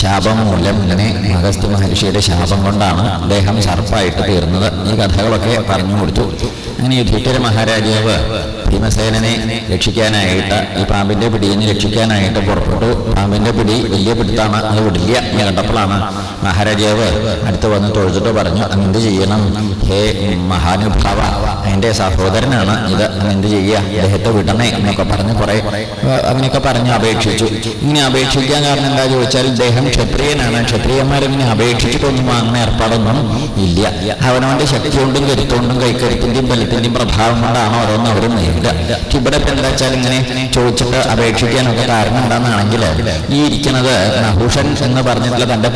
ശാപം മൂലം ഇങ്ങനെ അഗസ്ത്യ മഹർഷിയുടെ ശാപം കൊണ്ടാണ് അദ്ദേഹം സർപ്പായിട്ട് തീർന്നത്. ഈ കഥകളൊക്കെ പറഞ്ഞു കൊടുത്തു. അങ്ങനെ യുധിഷ്ഠിര മഹാരാജാവ് ഭീമസേനനെ രക്ഷിക്കാനായിട്ട് ഈ പാമ്പിന്റെ പിടിയിൽ രക്ഷിക്കാനായിട്ട് പുറപ്പെട്ടു. പാമ്പിന്റെ പിടി വലിയ പിടുത്താണ് അത് വിടില്ല. എന്ന് കണ്ടപ്പോഴാണ് മഹാരാജാവ് അടുത്ത് വന്ന് തൊഴുതിട്ട് പറഞ്ഞു അങ്ങ് എന്ത് ചെയ്യണം? ഹേ മഹാനുഭാവ എന്റെ സഹോദരനാണ്. ഇത് അങ്ങ് എന്ത് ചെയ്യുക? അദ്ദേഹത്തെ വിടണേ എന്നൊക്കെ പറഞ്ഞ് കുറെ അങ്ങനെയൊക്കെ പറഞ്ഞ് അപേക്ഷിച്ചു. ഇങ്ങനെ അപേക്ഷിക്കാൻ കാരണം എന്താ ചോദിച്ചാൽ ഇദ്ദേഹം ക്ഷത്രിയനാണ്. ക്ഷത്രിയന്മാരിങ്ങനെ അപേക്ഷിച്ചിട്ടൊന്നും വാങ്ങുന്ന ഏർപ്പാടൊന്നും ഇല്ല. അവനവന്റെ ശക്തി കൊണ്ടും കരുത്തുകൊണ്ടും കൈക്കരുത്തിന്റെയും ബലത്തിന്റെയും പ്രഭാവം കൊണ്ടാണ് ഓരോന്നും അവർ നേരിടുക. ഇവിടെ എന്താ വെച്ചാൽ ഇങ്ങനെ ചോദിച്ചിട്ട് അപേക്ഷിക്കാനൊക്കെ കാരണം എന്താണെന്നാണെങ്കിൽ ഈ ഇരിക്കുന്നത് നഹുഷൻ എന്ന് പറഞ്ഞിട്ടുള്ള തന്റെ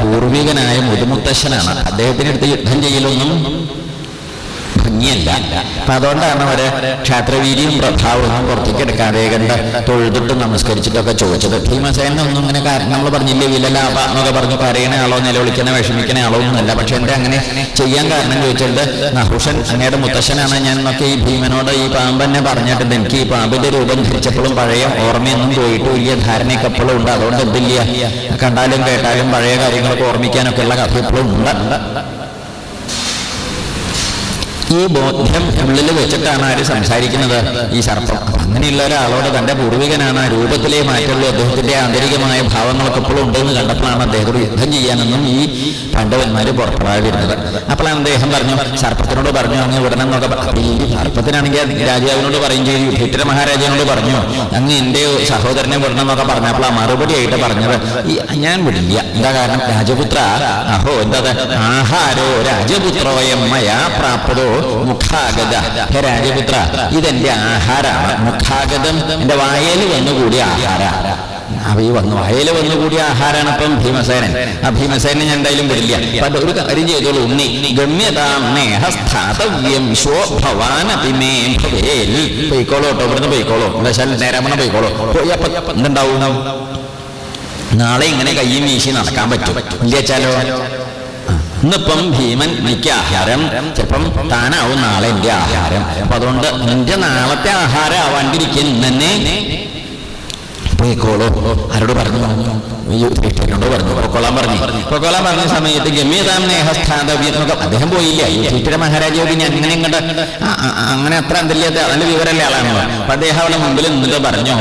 പൂർവികനായ മുതുമുത്തശ്ശനാണ് അദ്ദേഹത്തിന്റെ അടുത്ത് യുദ്ധം ചെയ്യലൊന്നും ഭംഗിയല്ല അപ്പൊ അതുകൊണ്ടാണ് അവർ ക്ഷേത്രവീതിയും പ്രഭാവവും പുറത്തേക്ക് എടുക്കാതെ കണ്ട് തൊഴുതിട്ട് നമസ്കരിച്ചിട്ടൊക്കെ ചോദിച്ചത്. ഭീമസേന ഒന്നും ഇങ്ങനെ നമ്മൾ പറഞ്ഞില്ലേ വിലലാപ എന്നൊക്കെ പറഞ്ഞു കരയണ ആളോ നിലവിളിക്കണ വിഷമിക്കണ ആളോ ഒന്നുമല്ല പക്ഷെ എന്റെ അങ്ങനെ ചെയ്യാൻ കാരണം ചോദിച്ചിട്ട് നഹുഷൻ അങ്ങയുടെ മുത്തശ്ശനാണ് ഞാൻ എന്നൊക്കെ ഈ ഭീമനോട് ഈ പാമ്പന്നെ പറഞ്ഞിട്ടുണ്ട്. എനിക്ക് ഈ പാമ്പിന്റെ രൂപം ധരിച്ചപ്പോഴും പഴയ ഓർമ്മയൊന്നും പോയിട്ട് വലിയ ധാരണയൊക്കെ എപ്പോഴും ഉണ്ട്. അതുകൊണ്ട് എന്തില്ല? കണ്ടാലും കേട്ടാലും പഴയ കാര്യങ്ങളൊക്കെ ഓർമ്മിക്കാനൊക്കെ ഉള്ള കഥ എപ്പോഴും ഉണ്ട്. ഈ ബോധ്യം ഉള്ളിൽ വെച്ചിട്ടാണ് ആര് സംസാരിക്കുന്നത്? ഈ സർപ്പം. അങ്ങനെയുള്ള ഒരാളോട് തന്റെ പൂർവികനാണ് ആ രൂപത്തിലേ മാറ്റുള്ളൂ അദ്ദേഹത്തിന്റെ ആന്തരികമായ ഭാവങ്ങളൊക്കെ എപ്പോഴും ഉണ്ടെന്ന് കണ്ടപ്പോഴാണ് അദ്ദേഹത്തോട് യുദ്ധം ചെയ്യാനെന്നും ഈ പാണ്ഡവന്മാര് പുറപ്പെടാതിരുന്നത്. അപ്പോഴാണ് അദ്ദേഹം പറഞ്ഞു സർപ്പത്തിനോട് പറഞ്ഞു അങ്ങ് വിടണം എന്നൊക്കെ ഈ സർപ്പത്തിനാണെങ്കിൽ രാജാവിനോട് പറയും ചെയ്തു യുധിഷ്ഠിര മഹാരാജാവിനോട് പറഞ്ഞു അങ്ങ് എന്റെ സഹോദരനെ വിടണം എന്നൊക്കെ പറഞ്ഞപ്പോൾ ആ മറുപടി ആയിട്ട് പറഞ്ഞത് ഈ ഞാൻ വിടില്ല. എന്താ കാരണം? രാജപുത്ര അഹോ എന്താ? ആഹാരോ രാജപുത്രോയം മയാ പ്രാപ്തോ മുഖാഗത ഹേ രാജപുത്ര ഇതെന്റെ ആഹാരമാണ് മുഖാഗതം എന്റെ വായയിൽ വന്നുകൂടിയ ആഹാര അപ്പൊ വന്നു വായയിൽ വന്നുകൂടിയ ആഹാരമാണ് അപ്പം ഭീമസേനൻ. ആ ഭീമസേനെ ഞാൻ എന്തായാലും വരില്ല അപ്പൊ ഒരു കാര്യം ചെയ്തോളൂ. ഉണ്ണി ഗമ്യതാം നേഹസ്ഥാതവ്യം ശോ ഭവാനപി മേ ഭവേൽ പൊയ്ക്കോളൂ കേട്ടോ ഇവിടുന്ന് പൊയ്ക്കോളൂ. എന്താ നേരമണ നേരമണ പോയി അപ്പൊ എന്തുണ്ടാവും നാളെ ഇങ്ങനെ കയ്യും വീശി നടക്കാൻ പറ്റും. ഇല്ലാച്ചാലോ ഇന്നിപ്പം ഭീമൻ എനിക്ക് ആഹാരം. ചിലപ്പം താനാവും നാളെ എന്റെ ആഹാരം. അപ്പൊ അതുകൊണ്ട് എന്റെ നാളത്തെ ആഹാരം ആവാണ്ടിരിക്കാൻ ഇന്നെ പോയിക്കോളൂ ആരോട് പറഞ്ഞു? യുധിഷ്ഠിരനോട് പറഞ്ഞു. പൊക്കോളാൻ പറഞ്ഞു. പൊക്കോളാൻ പറഞ്ഞ സമയത്ത് അദ്ദേഹം പോയില്ല. യുധിഷ്ഠിര മഹാരാജാവ് പിന്നെ അങ്ങനെ ഇങ്ങോട്ട് അങ്ങനെ അത്ര എന്തല്ലാത്ത നല്ല വിവരമല്ല ആളാണല്ലോ അപ്പൊ അദ്ദേഹം അവിടെ മുമ്പിൽ നിന്നിട്ട് പറഞ്ഞു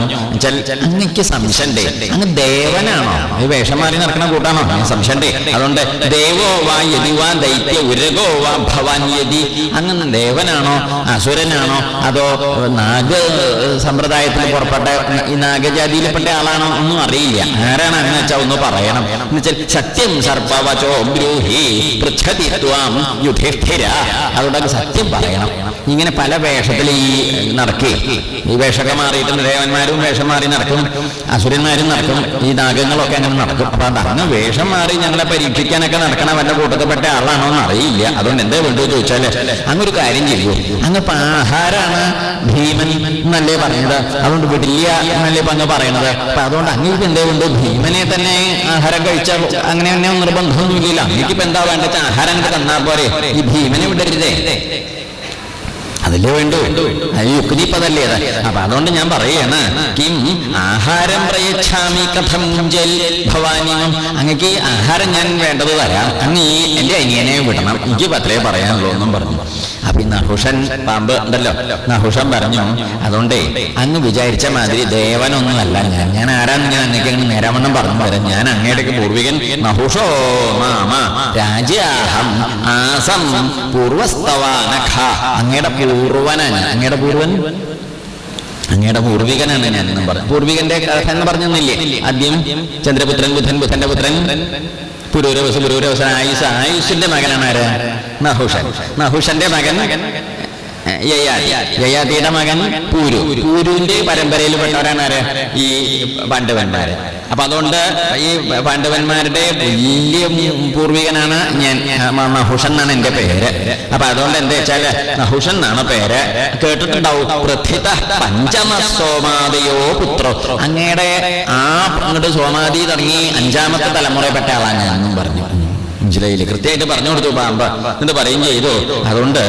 "ചൽ- അങ്ങക്ക് സംശയണ്ടേ അങ്ങ് ദേവനാണോ? ഈ വേഷം മാറി നടക്കുന്ന കൂട്ടാണോ? സംശയണ്ടേ അതുകൊണ്ട് ദേവോ വാ യതി വാ ദൈത്യ ഉരകോ വാ ഭവാൻ യതി. അങ്ങനെ ദേവനാണോ? അസുരനാണോ? അതോ നാഗ സമ്പ്രദായത്തിന് പുറപ്പെട്ട ഈ നാഗജാതിയിൽപ്പെട്ട ആളാണോ ഒന്നും അറിയില്ല. ആരാണ് എന്ന് വെച്ചാൽ ഒന്ന് പറയണം. എന്ന് വെച്ചാൽ സത്യം സർപ്പവചോ ബ്രൂഹി പൃച്ഛതി അതുകൊണ്ട് സത്യം പറയണം. ഇങ്ങനെ പല വേഷത്തിൽ ഈ നടക്കി. ഈ വേഷമൊക്കെ മാറിയിട്ട് ദേവന്മാരും വേഷം മാറി നടക്കും. അസുരന്മാരും നടക്കും. ഈ നാഗങ്ങളൊക്കെ അങ്ങനെ നടക്കും. അപ്പൊ അത് അങ്ങ് വേഷം മാറി ഞങ്ങളെ പരീക്ഷിക്കാനൊക്കെ നടക്കണ വല്ല കൂട്ടത്തിൽപ്പെട്ട ആളാണോ എന്ന് അറിയില്ല. അതുകൊണ്ട് എന്താ വേണ്ടത് ചോദിച്ചാൽ അങ്ങൊരു കാര്യം ചെയ്യൂ. അങ്ങ് ആഹാരാണ് ഭീമൻ എന്നല്ലേ പറഞ്ഞത് അതുകൊണ്ട് വിടില്ല എന്നല്ലേ ഇപ്പൊ അങ്ങ് പറയണത്. അപ്പൊ അതുകൊണ്ട് അങ്ങേക്ക് എന്തേ വേണ്ടത് ഭീമനെ തന്നെ ആഹാരം കഴിച്ച അങ്ങനെ തന്നെ നിർബന്ധമൊന്നുമില്ല. അങ്ങേക്കിപ്പോ എന്താ വേണ്ടത്? ആഹാരം തന്നാ പോരെ. ഈ ഭീമനെ വിടരുതേ. അതല്ലേ വേണ്ടു. യുക്തിപ്പതല്ലേ അപ്പൊ അതുകൊണ്ട് ഞാൻ പറയാണ് കിം ആഹാരം പ്രയച്ഛാമി കഥം ജൽ ഭവാനി. അങ്ങക്ക് ആഹാരം ഞാൻ വേണ്ടത് തരാം. അങ്ങ് ഈ എന്റെ അനിയനെ വിടണം. എനിക്ക് പത്രേ പറയാനുള്ളൂ എന്നും പറഞ്ഞു. അപ്പൊ ഈ നഹുഷൻ പാമ്പ് ഉണ്ടല്ലോ. നഹുഷൻ പറഞ്ഞു അതുകൊണ്ടേ അങ്ങ് വിചാരിച്ച മാതിരി ദേവനൊന്നുമല്ല ഞാൻ ഞാൻ ആരാന്ന് ഞാൻ അന്നേക്ക് അങ്ങ് നേരാമണ്ണം പറഞ്ഞു തരാം. ഞാൻ അങ്ങേടേക്ക് പൂർവികൻ. നഹുഷോ മാമ രാജ്യാഹം ആസം പൂർവസ്തവാനഖ. അങ്ങയുടെ പൂർവനാണ്. അങ്ങയുടെ പൂർവൻ അങ്ങയുടെ പൂർവികനാണ് ഞാൻ എന്നും പറഞ്ഞു. പൂർവികന്റെ കഥ എന്ന് പറഞ്ഞില്ലേ ആദ്യം ചന്ദ്രപുത്രൻ ബുധൻ ബുധന്റെ പുത്രൻ പുരൂരവസ് പുരൂരവസൻ ആയുസ് ആയുഷിന്റെ മകനാണ് നഹുഷൻ. നഹുഷന്റെ മകൻ. യയാതി യയാതിയുടെ മകൻ പൂരു. പൂരുവിന്റെ പരമ്പരയിൽ പെട്ടവരാണ് ഈ പാണ്ഡവന്മാര് അപ്പൊ അതുകൊണ്ട് ഈ പാണ്ഡവന്മാരുടെ വലിയ പൂർവികനാണ് ഞാൻ നഹുഷൻ എന്നാണ് എന്റെ പേര്. അപ്പൊ അതുകൊണ്ട് എന്താ വെച്ചാൽ നഹുഷൻ എന്നാണ് പേര്. കേട്ടിട്ടുണ്ടാവും പഞ്ചമ സോമാദിയോ പുത്രോ. അങ്ങയുടെ ആ അങ്ങോട്ട് സോമാദി തുടങ്ങി അഞ്ചാമത്തെ തലമുറയിൽപ്പെട്ട ആളാണ് ഞാനും പറഞ്ഞു. മനസ്സിലായില്ലേ കൃത്യമായിട്ട് പറഞ്ഞു കൊടുത്തു പാമ്പ എന്നിട്ട് പറയും ചെയ്തു. അതുകൊണ്ട്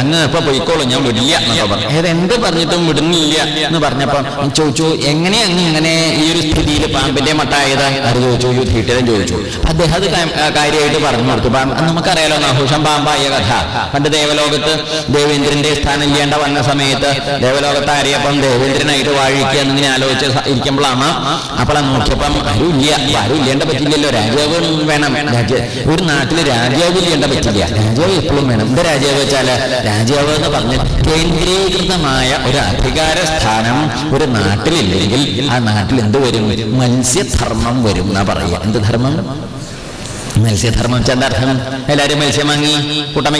അങ്ങ് ഇപ്പൊ പൊയ്ക്കോളും ഞാൻ വിടില്ല എന്നൊക്കെ പറഞ്ഞു. ഏത് എന്ത് പറഞ്ഞിട്ടും വിടുന്നില്ല എന്ന് പറഞ്ഞപ്പോ ചോദിച്ചു എങ്ങനെ അങ്ങ് ഇങ്ങനെ ഈ ഒരു സ്ഥിതിയിൽ പാമ്പിന്റെ മട്ടായത്? അത് ചോദിച്ചു? യുധിഷ്ഠിരൻ ചോദിച്ചു. അദ്ദേഹം അത് കാര്യമായിട്ട് പറഞ്ഞു കൊടുത്തു. പാമ്പ് നമുക്കറിയാലോ നഹുഷം പാമ്പായ കഥ. പണ്ട് ദേവലോകത്ത് ദേവേന്ദ്രന്റെ സ്ഥാനം ചെയ്യേണ്ട വന്ന സമയത്ത് ദേവലോകത്ത് ആരെയപ്പം ദേവേന്ദ്രനായിട്ട് വാഴിക്കുക എന്നിങ്ങനെ ആലോചിച്ച് ഇരിക്കുമ്പോഴാണ് അപ്പോൾ നോക്കിയപ്പം ആരും ഇല്ല ആരും ഇല്ലേണ്ട പറ്റില്ലല്ലോ. രാജാവ് വേണം. രാജ ഒരു നാട്ടിൽ രാജാവ് ചെയ്യേണ്ട പറ്റില്ല. രാജാവ് എപ്പോഴും വേണം. എന്താ രാജാവ് വെച്ചാൽ രാജാവ് എന്ന് പറഞ്ഞ് കേന്ദ്രീകൃതമായ ഒരു അധികാര സ്ഥാനം ഒരു നാട്ടിലില്ലെങ്കിൽ ആ നാട്ടിൽ എന്ത് വരും? മത്സ്യധർമ്മം വരും എന്നാ പറയുക. എന്ത് ധർമ്മം? മത്സ്യധർമ്മം അർത്ഥം? എല്ലാരും മത്സ്യം വാങ്ങി കൂട്ടം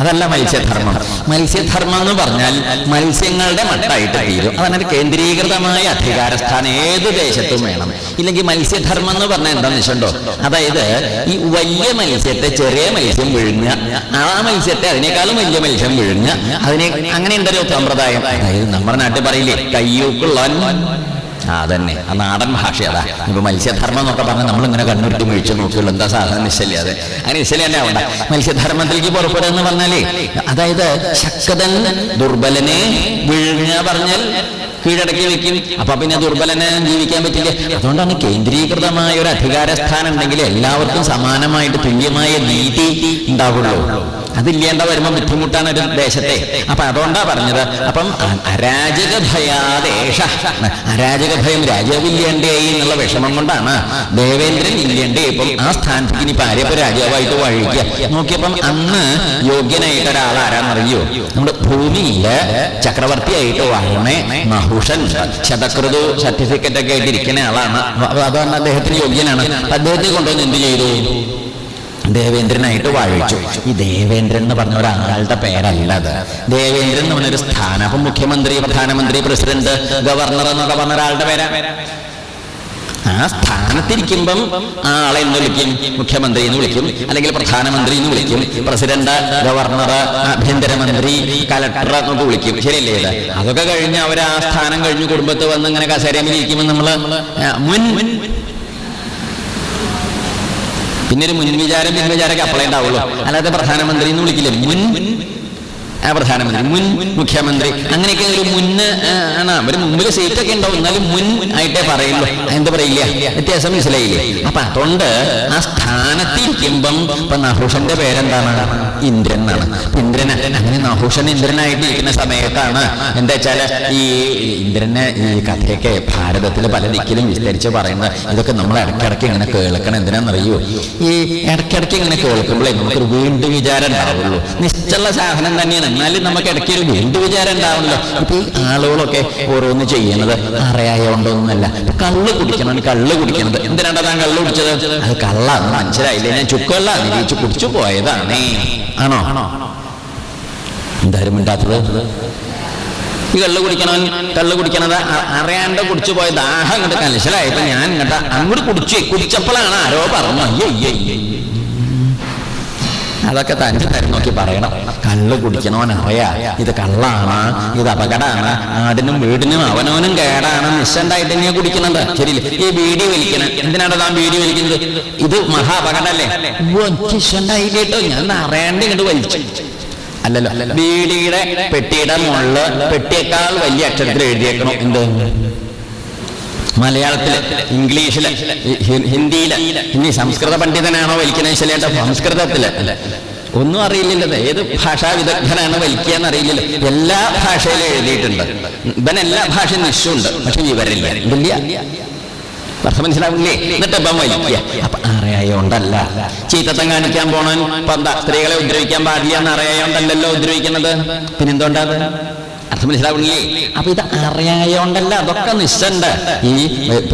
അതല്ല മത്സ്യധർമ്മം. മത്സ്യധർമ്മം എന്ന് പറഞ്ഞാൽ മത്സ്യങ്ങളുടെ മട്ടായിട്ട് തീരും. അതാണ് കേന്ദ്രീകൃതമായ അധികാരസ്ഥാനം ഏത് ദേശത്തും വേണം. ഇല്ലെങ്കിൽ മത്സ്യധർമ്മം എന്ന് പറഞ്ഞാൽ എന്താണെന്ന് വെച്ചിട്ടുണ്ടോ? അതായത് ഈ വലിയ മത്സ്യത്തെ ചെറിയ മത്സ്യം വിഴുങ്ങുക ആ മത്സ്യത്തെ അതിനേക്കാളും വലിയ മത്സ്യം വിഴുങ്ങുക അതിനെ അങ്ങനെ ഉണ്ടൊരു സമ്പ്രദായം? അതായത് നമ്മുടെ നാട്ടിൽ പറയില്ലേ കയ്യൂക്കുള്ളവൻ ആ അതന്നെ. ആ നാടൻ ഭാഷ അതാ. ഇപ്പൊ മത്സ്യധർമ്മം എന്നൊക്കെ പറഞ്ഞാൽ നമ്മളിങ്ങനെ കണ്ണുരുട്ടി മേടിച്ചു നോക്കിയുള്ളൂ എന്താ സാധനം നിശ്ചല്യ അതെ. അങ്ങനെ നിശ്ചല്യ തന്നെ ആവണ്ട. മത്സ്യധർമ്മത്തിലേക്ക് പുറപ്പെടുക എന്ന് പറഞ്ഞാലേ അതായത് ശക്തൻ ദുർബലനെ വിഴുങ്ങ പറഞ്ഞാൽ കീഴടക്കി വെക്കും. അപ്പൊ പിന്നെ ദുർബലനെ ജീവിക്കാൻ പറ്റില്ല? അതുകൊണ്ടാണ് കേന്ദ്രീകൃതമായ ഒരു അധികാര സ്ഥാനം ഉണ്ടെങ്കിൽ എല്ലാവർക്കും സമാനമായിട്ട് തുല്യമായ നീതി ഉണ്ടാവുള്ളൂ. അതില്ലേണ്ട വരുമ്പോൾ ബുദ്ധിമുട്ടാണ് ഒരു ദേശത്തെ. അപ്പൊ അതുകൊണ്ടാ പറഞ്ഞത്. അപ്പം അരാജക ഭയാദേശ അരാജക ഭയം രാജാവില്ലേണ്ടേ എന്നുള്ള വിഷമം കൊണ്ടാണ് ദേവേന്ദ്രൻ ഇല്ലേണ്ടേ. ഇപ്പം ആ സ്ഥാനത്തേക്ക് ഇനി ആരെയപ്പോ രാജാവായിട്ട് വഴിക്കുക നോക്കിയപ്പം അന്ന് യോഗ്യനായിട്ട് ഒരാൾ ആരാന്നറിയോ നമ്മുടെ ഭൂമിയിൽ ചക്രവർത്തിയായിട്ട് വാഴണേ മഹുഷൻ. ശതകൃതു സർട്ടിഫിക്കറ്റ് ഒക്കെ ആയിട്ട് ഇരിക്കുന്ന ആളാണ്. അതുകൊണ്ട് അദ്ദേഹത്തിന് യോഗ്യനാണ്. അദ്ദേഹത്തെ കൊണ്ടുവന്ന് എന്ത് ചെയ്തു? ദേവേന്ദ്രനായിട്ട് വാഴിച്ചു. ഈ ദേവേന്ദ്രൻ എന്ന് പറഞ്ഞ ഒരാളുടെ പേരല്ല അത് ദേവേന്ദ്രൻ എന്ന് പറഞ്ഞൊരു സ്ഥാനം. അപ്പൊ മുഖ്യമന്ത്രി പ്രധാനമന്ത്രി പ്രസിഡന്റ് ഗവർണർ എന്നൊക്കെ പറഞ്ഞ ഒരാളുടെ പേരാ. ആ സ്ഥാനത്തിരിക്കുമ്പം ആളെ എന്ന് വിളിക്കും. മുഖ്യമന്ത്രി എന്ന് വിളിക്കും. അല്ലെങ്കിൽ പ്രധാനമന്ത്രി എന്ന് വിളിക്കും. പ്രസിഡന്റ് ഗവർണർ ആഭ്യന്തരമന്ത്രി കലക്ടർ എന്നൊക്കെ വിളിക്കും. ശരിയല്ലേ ഇത്? അതൊക്കെ കഴിഞ്ഞ് അവർ ആ സ്ഥാനം കഴിഞ്ഞ് കുടുംബത്ത് വന്ന് ഇങ്ങനെ കസേരയിൽ ഇരിക്കുമ്പോൾ നമ്മൾ മുൻ പിന്നെ ഒരു മുൻവിചാരം പിൻവിചാരമൊക്കെ പിൻ അപ്ലൈ ഉണ്ടാവുള്ളൂ. അല്ലാതെ പ്രധാനമന്ത്രി എന്ന് വിളിക്കില്ലേ. മുൻ പ്രധാനമന്ത്രി മുൻ മുഖ്യമന്ത്രി. അങ്ങനെയൊക്കെ ഒരു മുന്ന് ആണ്. ഒരു മുമ്പിൽ സീറ്റൊക്കെ ഉണ്ടാവും. എന്നാലും മുൻ ആയിട്ടേ പറയുള്ളൂ. എന്താ പറയില്ല? വ്യത്യാസം മനസ്സിലായില്ലേ? അപ്പൊ അതുകൊണ്ട് ആ സ്ഥാനത്തിരിക്കുമ്പം ഇപ്പൊ നഹുഷന്റെ പേരെന്താണ്? ഇന്ദ്രൻ എന്നാണ്. ഇന്ദ്രൻ അങ്ങനെ നഹുഷൻ ഇന്ദ്രനായിട്ട് ഇരിക്കുന്ന സമയത്താണ് എന്താ വെച്ചാൽ ഈ ഇന്ദ്രനെ ഈ കഥയൊക്കെ ഭാരതത്തിൽ പല ദിക്കിലും വിസ്തരിച്ച് പറയുന്നത്. ഇതൊക്കെ നമ്മൾ ഇടയ്ക്കിടയ്ക്ക് ഇങ്ങനെ കേൾക്കണം. എന്തിനാണെന്നറിയോ? ഈ ഇടയ്ക്കിടയ്ക്ക് ഇങ്ങനെ കേൾക്കുമ്പോഴേ നമുക്കൊരു വീണ്ടും വിചാരം ഉണ്ടാവുള്ളൂ. നിശ്ചല സാധനം തന്നെയാണ്. എന്നാലും നമുക്ക് ഇടയ്ക്ക് എന്ത് വിചാരം ഉണ്ടാവുമല്ലോ. ഇപ്പൊ ഈ ആളുകളൊക്കെ ഓരോന്ന് ചെയ്യുന്നത് അറിയായോണ്ടോന്നല്ല. കള്ള് കുടിക്കണം കള്ള് കുടിക്കണത്. എന്തിനാണ് താൻ കള്ള് കുടിച്ചത്? അത് കള്ളാന്ന് മനസ്സിലായില്ലേ ഞാൻ ചുക്കള്ള നിരീച്ച് കുടിച്ചു പോയതാണേ. ആണോ? എന്തായാലും മിണ്ടാത്തത്? ഈ കള്ള് കുടിക്കണവൻ കള്ള് കുടിക്കണത് അറിയാണ്ട് കുടിച്ചു പോയ ദാഹം ഇങ്ങോട്ട് കലശലായപ്പോ ഞാൻ ഇങ്ങോട്ട് അങ്ങോട്ട് കുടിച്ചു കുടിച്ചപ്പോഴാണ് ആരോ പറഞ്ഞു അയ്യോ അയ്യോ അയ്യോ അതൊക്കെ തന്നെ തരം നോക്കി പറയണം. കള്ള് കുടിക്കണവൻ അറിയാ. ഇത് കള്ളാണ് ഇത് അപകടമാണ് ആടിനും വീടിനും അവനവനും കേടാണ്. നിശ്ചണ്ടായിട്ട് തന്നെയാ കുടിക്കുന്നുണ്ട് ശരിയില്ല? ഈ ബീഡി വലിക്കണം. എന്തിനാണ് താൻ ബീഡി വലിക്കുന്നത്? ഇത് മഹാ അപകടല്ലേ? നിശ്ചണ്ടായിട്ടോ ഞാൻ അറിയാണ്ട് ഇങ്ങോട്ട് വലിച്ചു. അല്ലല്ലോ. ബീഡിയുടെ പെട്ടിയുടെ മുള്ള പെട്ടിയേക്കാൾ വലിയ അക്ഷരത്തിൽ എഴുതിയേക്കണം? എന്ത്? മലയാളത്തിൽ ഇംഗ്ലീഷിൽ ഹിന്ദിയിൽ ഇനി സംസ്കൃത പണ്ഡിതനാണോ വലിക്കുന്നത് ശരിയായിട്ട്? സംസ്കൃതത്തിൽ. ഒന്നും അറിയില്ലല്ലോ ഏത് ഭാഷാ വിദഗ്ധനാണ് വലിക്കുക എന്ന് അറിയില്ലല്ലോ. എല്ലാ ഭാഷയിലും എഴുതിയിട്ടുണ്ട്. ഇവൻ എല്ലാ ഭാഷയും നിശ്ചയമുണ്ട് പക്ഷെ അർത്ഥം മനസ്സിലാവില്ലേ? എന്നിട്ട് ഇപ്പം വലിക്കുക. അപ്പൊ അറിയായോണ്ടല്ല. ചീത്തത്തം കാണിക്കാൻ പോണൻ സ്ത്രീകളെ ഉദ്രവിക്കാൻ പാടില്ല എന്ന് അറിയായോണ്ടല്ലോ ഉദ്രവിക്കുന്നത് പിന്നെന്തുകൊണ്ടാ അത്? അർത്ഥം മനസ്സിലാവുന്നില്ലേ അപ്പൊ ഇത് അറിയായോണ്ടല്ല അതൊക്കെ നിശ്ചണ്ട് ഈ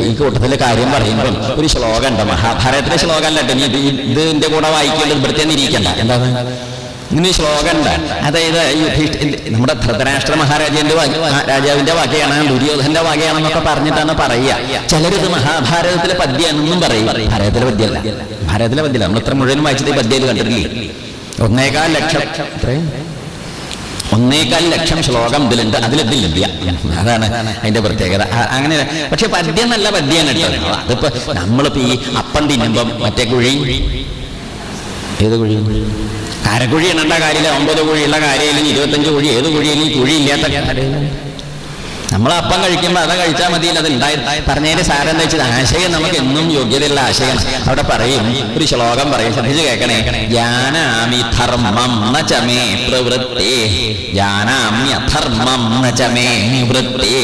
ഈ കൂട്ടത്തിലെ കാര്യം പറയുമ്പോൾ ഒരു ശ്ലോകം ഉണ്ട് മഹാഭാരതത്തിലെ ശ്ലോകം അല്ല ഇത് ഇതിന്റെ കൂടെ വായിക്കേണ്ടത് ഇവിടുത്തെ ഇരിക്കണ്ട എന്താണ് ഇങ്ങനെ ശ്ലോകം ഉണ്ട് അതായത് നമ്മുടെ ധൃതരാഷ്ട്ര മഹാരാജാവിന്റെ രാജാവിന്റെ വകയാണ് ദുര്യോധന്റെ വകയാണെന്നൊക്കെ പറഞ്ഞിട്ടാണ് പറയുക. ചിലരിത് മഹാഭാരതത്തിലെ പദ്യാണെന്നും പറയും. ഭാരതത്തിലെ പദ്യല്ല ഭാരതത്തിലെ പദ്യല്ല നമ്മൾ ഇത്ര മുഴുവൻ വായിച്ചത് ഈ പദ്യയിൽ കണ്ടിട്ടില്ലേ? ഒന്നേകാൽ ലക്ഷം. ഒന്നേകാൽ ലക്ഷം ശ്ലോകം ഇതിലുണ്ട് അതിലിതില്ല അതാണ് അതിന്റെ പ്രത്യേകത. അങ്ങനെ പക്ഷെ പദ്യം നല്ല പദ്യാണ് കേട്ടോ. അതിപ്പോ നമ്മളിപ്പോ ഈ അപ്പം തിന്നുമ്പം മറ്റേ കുഴി. ഏത് കുഴി? കാരക്കുഴി എണ്ണേണ്ട കാര്യമില്ല. ഒമ്പത് കുഴിയുള്ള കാര്യമില്ല. ഇരുപത്തഞ്ച് കുഴി. ഏത് കുഴിയിലും കുഴി ഇല്ലാത്ത. നമ്മൾ അപ്പം കഴിക്കുമ്പോൾ അത് കഴിച്ചാൽ മതി അത് ഉണ്ടായി. പറഞ്ഞതിന്റെ സാരം വെച്ചാൽ ആശയം നമുക്ക് എന്നും യോഗ്യതയുള്ള ആശയം. അവിടെ പറയും ഒരു ശ്ലോകം പറയും ശ്രദ്ധിച്ച് കേൾക്കണേ. ജാനാമി ധർമ്മം ന ച മേ പ്രവൃത്തി ജ്ഞാനാമ്യധർമ്മം ന ചമേ നിവൃത്തി.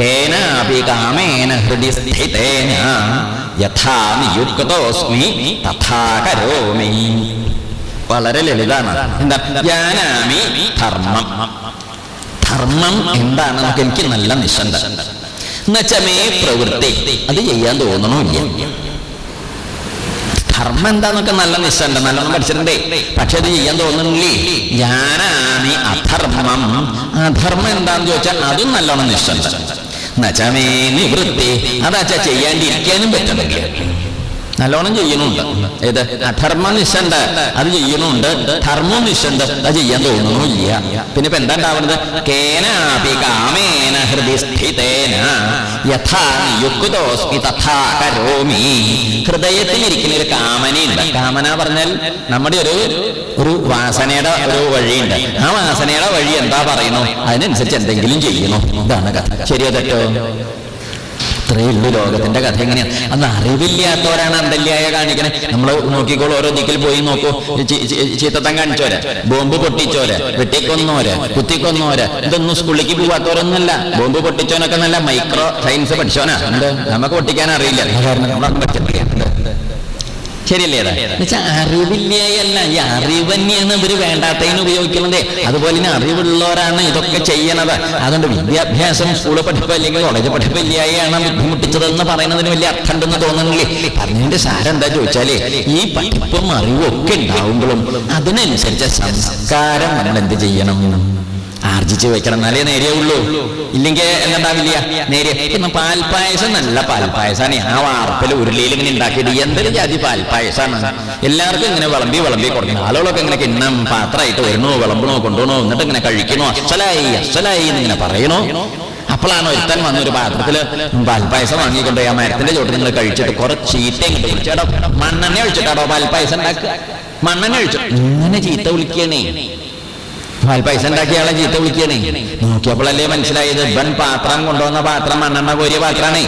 കേനാപി കാമേന ഹൃദി സ്ഥിതേന. യഥാ നിയുക്തോസ്മി തഥാ കരോമി. വളരെ ലളിതാണ് എന്താ? ജ്ഞാനാമി ധർമ്മം. ധർമ്മം എന്താണ് നമുക്ക് എനിക്ക് നല്ല നിശണ്ട എന്നുവെച്ചമേ പ്രവൃത്തി. അത് ചെയ്യാൻ തോന്നണമില്ല. ധർമ്മം എന്താന്നൊക്കെ നല്ല നിശ്ചണ്ട് നല്ലോണം പഠിച്ചിട്ടുണ്ടേ. പക്ഷെ അത് ചെയ്യാൻ തോന്നുന്നില്ലേ ഞാനാണ് അധർമ്മം. അധർമ്മം എന്താന്ന് ചോദിച്ചാൽ അതും നല്ലോണം നിശ്ചണ്ട് നച്ചമേ നിവൃത്തി. അതാച്ചാ ചെയ്യാണ്ടിരിക്കാനും പറ്റണില്ല. നല്ലോണം ചെയ്യണുണ്ട്. ഏത്? അധർമ്മ നിശണ്ട അത് ചെയ്യണുണ്ട്. ധർമ്മം നിശണ്ട് അത് ചെയ്യാൻ തോന്നുന്നില്ല. പിന്നെ ഇപ്പൊ എന്താ ഉണ്ടാവുന്നത് കേനാപി കാമേന ഹൃദയ സ്ഥിതേന യഥാ യുക്തോസ്മി തഥാ കരോമി. ഹൃദയത്തിൽ ഇരിക്കുന്ന ഒരു കാമനയുണ്ട്. കാമന പറഞ്ഞാൽ നമ്മുടെ ഒരു ഒരു വാസനയുടെ ഒരു വഴിയുണ്ട്. ആ വാസനയുടെ വഴി എന്താ പറയുന്നു? അതിനനുസരിച്ച് എന്തെങ്കിലും ചെയ്യണോ? ഇതാണ് കഥ. ശരിയോ തെറ്റോ? ഇത്രയേ ഉള്ളൂ ലോകത്തിന്റെ കഥ എങ്ങനെയാണ് അന്ന് അറിവില്ലാത്തവരാണ് അന്തല്യായ കാണിക്കണേ. നമ്മൾ നോക്കിക്കോളൂ ഓരോ ദിക്കിൽ പോയി നോക്കൂ. ചീത്തത്തം കാണിച്ചോര് ബോംബ് പൊട്ടിച്ചോര് വെട്ടിക്കൊന്നോര് കുത്തിക്കൊന്നോര് ഇതൊന്നും സ്കൂളിലേക്ക് പോവാത്തവരൊന്നുമല്ല. ബോംബ് പൊട്ടിച്ചോനൊക്കെ നല്ല മൈക്രോ സയൻസ് പഠിച്ചോനാ നമുക്ക് പൊട്ടിക്കാൻ അറിയില്ല. കാരണം. നമ്മളൊന്നും എന്ത്? ശരിയല്ലേ എന്നുവെച്ചാൽ അറിവില്ലേയല്ല ഈ അറിവന്യെന്ന് ഇവർ ഇവർ വേണ്ടാത്തതിന് ഉപയോഗിക്കുന്നത്. അതുപോലെ തന്നെ അറിവുള്ളവരാണ് ഇതൊക്കെ ചെയ്യണത്. അതുകൊണ്ട് വിദ്യാഭ്യാസം സ്കൂൾ പഠിപ്പ് അല്ലെങ്കിൽ കോളേജ് പഠിപ്പ് ഇല്ലായാണ് ബുദ്ധിമുട്ടിച്ചതെന്ന് പറയുന്നതിന് വലിയ അർത്ഥമുണ്ടെന്ന് തോന്നുന്നില്ലേ? പറഞ്ഞതിന്റെ സാരം എന്താ ചോദിച്ചാൽ ഈ പഠിപ്പും അറിവും ഒക്കെ ഉണ്ടാവുമ്പോഴും അതിനനുസരിച്ച സംസ്കാരം നമ്മൾ എന്ത് ചെയ്യണം? ആർജിച്ച് വെക്കണം എന്നാലേ ഉള്ളൂ. ഇല്ലെങ്കിൽ എന്തുണ്ടാവില്ല? നേരെ ഇന്ന് പാൽപ്പായസം നല്ല പാൽപ്പായസാണ്. ആ വാർപ്പിൽ ഉരുളിയിൽ ഇങ്ങനെ ഉണ്ടാക്കിയിട്ട് എന്തൊരു ജാതി പാൽപ്പായസാണ്. എല്ലാവർക്കും ഇങ്ങനെ വിളമ്പി വിളമ്പി കൊടുക്കണം. ആളുകളൊക്കെ ഇങ്ങനെ കിണ്ണം പാത്രമായിട്ട് വരണോ വിളമ്പണോ കൊണ്ടുപോകണോ എന്നിട്ട് ഇങ്ങനെ കഴിക്കണോ അസലായി അസലായി എന്നിങ്ങനെ പറയണോ അപ്പോഴാണ് ഒരുത്തൻ വന്ന ഒരു പാത്രത്തിൽ പാൽപ്പായസം വാങ്ങിക്കൊണ്ട് ആ മരത്തിന്റെ ചോട്ട് നിങ്ങൾ കഴിച്ചിട്ട് കുറച്ച് ചീത്ത മണ്ണെണ്ണ ഒഴിച്ചിട്ടാടോ പാൽപ്പായസം ഉണ്ടാക്കുക? മണ്ണെണ്ണ ഒഴിച്ചു. ഇങ്ങനെ ചീത്ത വിളിക്കണേ പാൽപ്പായസ ഉണ്ടാക്കിയ ആളെ ചീത്ത വിളിക്കണേ നോക്കിയപ്പോഴല്ലേ മനസ്സിലായത്? ഇവൻ പാത്രം കൊണ്ടുവന്ന പാത്രം മണ്ണെണ്ണ കോരിയ പാത്രാണേ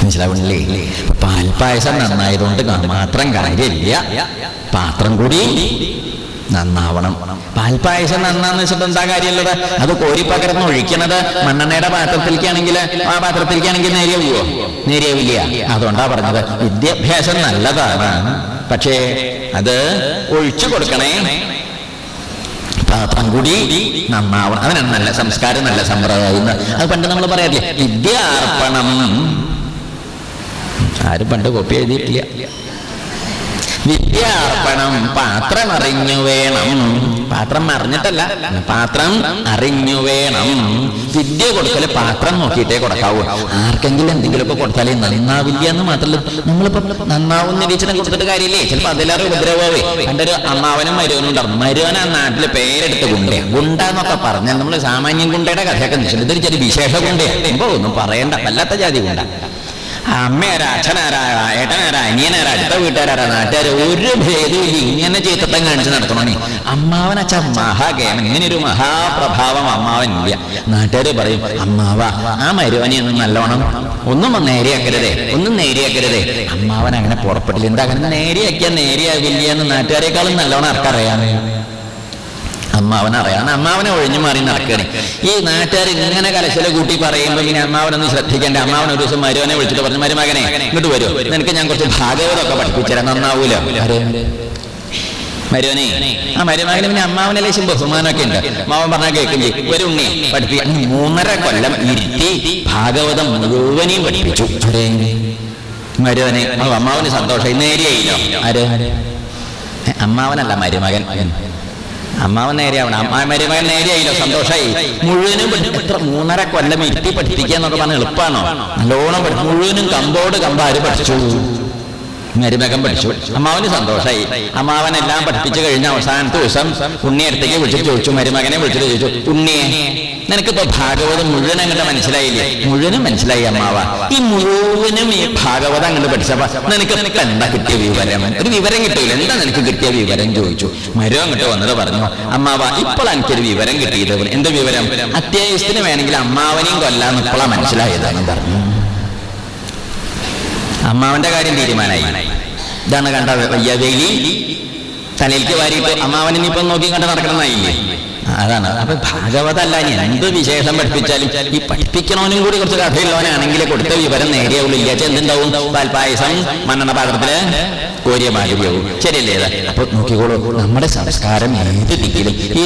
മനസ്സിലാവണില്ലേ പാൽപ്പായസം നന്നായതുകൊണ്ട് മാത്രം കാര്യമില്ല. പാത്രം കൂടി നന്നാവണം. പാൽപ്പായസം നന്നാന്ന് വെച്ചിട്ട് എന്താ കാര്യമുള്ളത്? അത് കോരി പകർന്ന് ഒഴിക്കണത് മണ്ണെണ്ണയുടെ പാത്രത്തിലേക്കാണെങ്കിൽ ആ പാത്രത്തിലേക്കാണെങ്കിൽ നേരെയാവുമോ നേരെയാവില്ല. അതുകൊണ്ടാ പറഞ്ഞത്. വിദ്യാഭ്യാസം നല്ലതാണ്. പക്ഷേ അത് ഒഴിച്ചു കൊടുക്കണേ. പാത്രം കൂടി നന്നാവണം. അതിനാണ് നല്ല സംസ്കാരം നല്ല സമ്പ്രദായം. അത് പണ്ട് നമ്മൾ പറയാറില്ല വിദ്യാർപ്പണം. ആരും പണ്ട് കോപ്പി എഴുതിയിട്ടില്ല. വിദ്യാർപ്പണം പാത്രം അറിഞ്ഞു വേണം. പാത്രം അറിഞ്ഞിട്ടല്ല പാത്രം അറിഞ്ഞു വേണം. വിദ്യ കൊടുക്കൽ പാത്രം നോക്കിയിട്ടേ കൊടുക്കാവൂ. ആർക്കെങ്കിലും എന്തെങ്കിലുമൊക്കെ കൊടുത്താലേ നന്നാവില്ല എന്ന് മാത്രമല്ല നമ്മളിപ്പോ നന്നാവും നിരീക്ഷണം കൊടുത്തിട്ട് കാര്യമില്ലേ? ചിലപ്പോ അതിലേറെ ഉപദ്രവേ പണ്ടൊരു അമ്മാവനും മരുവനും ഉണ്ടാവും മരുവൻ നാട്ടിൽ പേരെടുത്ത് ഗുണ്ട ഗുണ്ട എന്നൊക്കെ പറഞ്ഞാൽ നമ്മൾ സാമാന്യം ഗുണ്ടയുടെ കഥയൊക്കെ നിശ്ചയം ഇതൊരു ചെറിയ വിശേഷ ഗുണ്ടയാണ് ഒന്നും പറയണ്ട. വല്ലാത്ത ജാതി ഗുണ്ട. അമ്മയാരാ അച്ഛനാരാ ഏട്ടനാരാ അനിയനാരാ അടുത്ത വീട്ടുകാരാ നാട്ടുകാര് ഒരു ഭേദമില്ല ഇങ്ങനെ ചേത്തത്തം കാണിച്ച് നടക്കണേ അമ്മാവൻ അച്ഛൻ മഹാകേമൻ ഇങ്ങനെ ഒരു മഹാപ്രഭാവം അമ്മാവൻ ഇല്ല. നാട്ടുകാര് പറയും അമ്മാവ ആ മരുവനെ ഒന്നും നല്ലോണം ഒന്നും നേരെയാക്കരുതേ ഒന്നും നേരെയാക്കരുതേ. അമ്മാവൻ അങ്ങനെ പുറപ്പെട്ടില്ല. എന്താ അങ്ങനെ നേരെയാക്കിയാൽ നേരെയാകില്ല എന്ന് നാട്ടുകാരെക്കാളും നല്ലോണം ആർക്കറിയാം. അമ്മാവനെ അറിയാം. അമ്മാവനെ ഒഴിഞ്ഞു മാറി നടക്കണേ ഈ നാട്ടുകാർ ഇങ്ങനെ കലശല കൂട്ടി പറയുമ്പോൾ പിന്നെ അമ്മാവനൊന്ന് ശ്രദ്ധിക്കേണ്ട. അമ്മാവൻ ഒരു ദിവസം മരുവനെ വിളിച്ചിട്ട് പറഞ്ഞു മരുമകനെ ഇങ്ങോട്ട് വരുമോ നിനക്ക് ഞാൻ കുറച്ച് ഭാഗവതമൊക്കെ പഠിപ്പിച്ചുതരാം. നന്നാവൂല. മരുവനെ ആ മരുമകന് പിന്നെ അമ്മാവനെ ലേശം ബഹുമാനമൊക്കെ ഉണ്ട്. അമ്മാവൻ പറഞ്ഞാൽ കേൾക്കും ഒരു ഉണ്ണി പഠിപ്പിക്കാൻ മൂന്നര കൊല്ലം ഇരുത്തി ഭാഗവതം മുഴുവനെയും പഠിപ്പിച്ചു? മരുവനെ അമ്മാവന് സന്തോഷം. നേരിയായില്ലോ ആര് അമ്മാവനല്ല മരുമകൻ. അമ്മാവൻ നേരെയാവണം. അമ്മ മരുമകൻ നേരെയായില്ലോ. സന്തോഷമായി മുഴുവനും എത്ര മൂന്നര കൊല്ലം ഇരുത്തി പഠിപ്പിക്കുക എന്നൊക്കെ പറഞ്ഞാൽ എളുപ്പമാണോ നല്ലോണം പഠിച്ചു മുഴുവനും കമ്പോട് കമ്പാര് പഠിച്ചു. മരുമകൻ പഠിച്ചു. അമ്മാവന് സന്തോഷമായി അമ്മാവൻ എല്ലാം പഠിപ്പിച്ചു കഴിഞ്ഞ അവസാനത്തെ ദിവസം ഉണ്ണിയെടുത്തേക്ക് വിളിച്ചിട്ട് ചോദിച്ചു. മരുമകനെ വിളിച്ചിട്ട് ചോദിച്ചു. ഉണ്ണിയെ നിനക്കിപ്പോ ഭാഗവതം മുഴുവൻ അങ്ങോട്ട് മനസ്സിലായില്ലേ? മുഴുവനും മനസ്സിലായി അമ്മാവ. ഈ മുഴുവനും ഈ ഭാഗവതം അങ്ങോട്ട് പഠിച്ചപ്പോ നിനക്ക് എന്താ കിട്ടിയ വിവരം? ഒരു വിവരം കിട്ടിയില്ല എന്താ നിനക്ക് കിട്ടിയ വിവരം ചോദിച്ചു. മരം അങ്ങോട്ട് വന്നത് പറഞ്ഞു. അമ്മാവ ഇപ്പോൾ എനിക്കൊരു വിവരം കിട്ടിയത്. എന്ത് വിവരം? അത്യാവശ്യത്തിന് വേണമെങ്കിൽ അമ്മാവനെയും കൊല്ലാന്ന് ഇപ്പോളാ മനസ്സിലായതാണ് പറഞ്ഞു. അമ്മാവന്റെ കാര്യം തീരുമാനമായി. ഇതാണ് കണ്ട വയ്യ വേലി തലയിലേക്ക് വാരിയിട്ട് അമ്മാവനെ ഇപ്പൊ നോക്കി കണ്ട് നടക്കണമെന്നായില്ലേ? അതാണ്. അപ്പൊ ഭാഗവതല്ല ഇനി എന്ത് വിശേഷം പഠിപ്പിച്ചാലും ഈ പഠിപ്പിക്കണവനും കൂടി കുറച്ച് കഥയുള്ളവനാണെങ്കിൽ കൊടുത്ത വിവരം നേരെയുള്ളില്ല എന്തുണ്ടാവും പാൽപായസം മണ്ണെണ്ണ പാത്രത്തിൽ കോരിയ മാതിരിയാവും ശരിയല്ലേ? അപ്പൊ നോക്കിക്കോളൂ നമ്മുടെ സംസ്കാരം ഏത് ദിക്കിലും ഈ